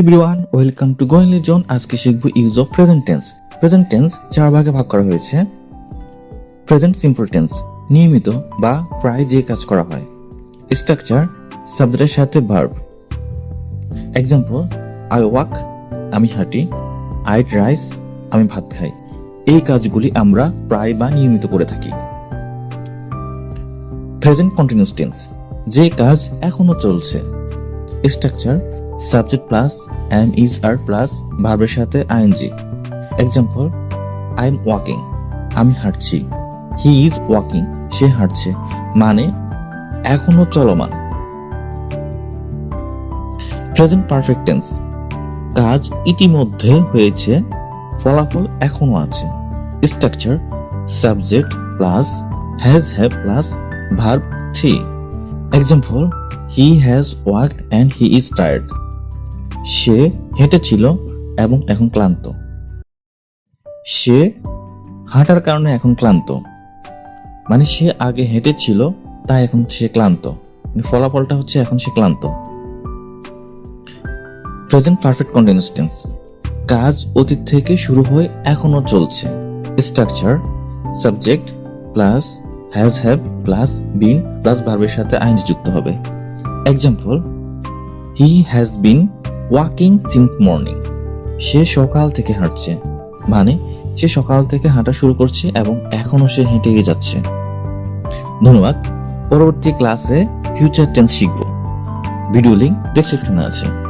Everyone welcome to গোয়েনলি zone আজকে শিখব use of present tense present tense চার ভাগে ভাগ করা হয়েছে। প্রেজেন্ট সিম্পল টেন্স নিয়মিত বা প্রায় যে কাজ করা হয়। স্ট্রাকচার শব্দের সাথে ভার্ব এক্সাম্পল আই ওয়াক আমি হাঁটি আইট রাইস আমি ভাত খাই। এই কাজগুলি আমরা প্রায় বা নিয়মিত করে থাকি। প্রেজেন্ট কন্টিনিউস টেন্স যে কাজ এখনও চলছে। Structure subject plus, am is are plus, ভার্বের সাথে ING example I am walking আমি হাঁটছি। হি ইজ ওয়াকিং সে হাঁটছে। মানে এখনও চলমান। প্রেজেন্ট পারফেক্ট টেন্স কাজ ইতিমধ্যে হয়েছে, ফলাফল এখনও আছে। Structure subject plus has have plus verb three example he has worked and he is tired সে হেঁটেছিল এবং এখন ক্লান্ত। সে হাঁটার কারণে এখন ক্লান্ত। মানে সে আগে হেঁটেছিল তাই এখন সে ক্লান্ত। মানে ফলাফলটা হচ্ছে এখন সে ক্লান্ত। প্রেজেন্ট পারফেক্ট কন্টিনিউস কাজ অতীত থেকে শুরু হয়ে এখনও চলছে। Structure subject plus has have plus been plus ভার্বের সাথে আইন যুক্ত হবে। Example he has been walking since morning. সে সকাল থেকে হাঁটছে। মানে সে সকাল থেকে হাঁটা শুরু করছে এবং এখনও সে হেঁটে যাচ্ছে। ধন্যবাদ। পরবর্তী ক্লাসে ফিউচার টেন্স শিখব। ভিডিও লিঙ্ক ডেসক্রিপশনে আছে।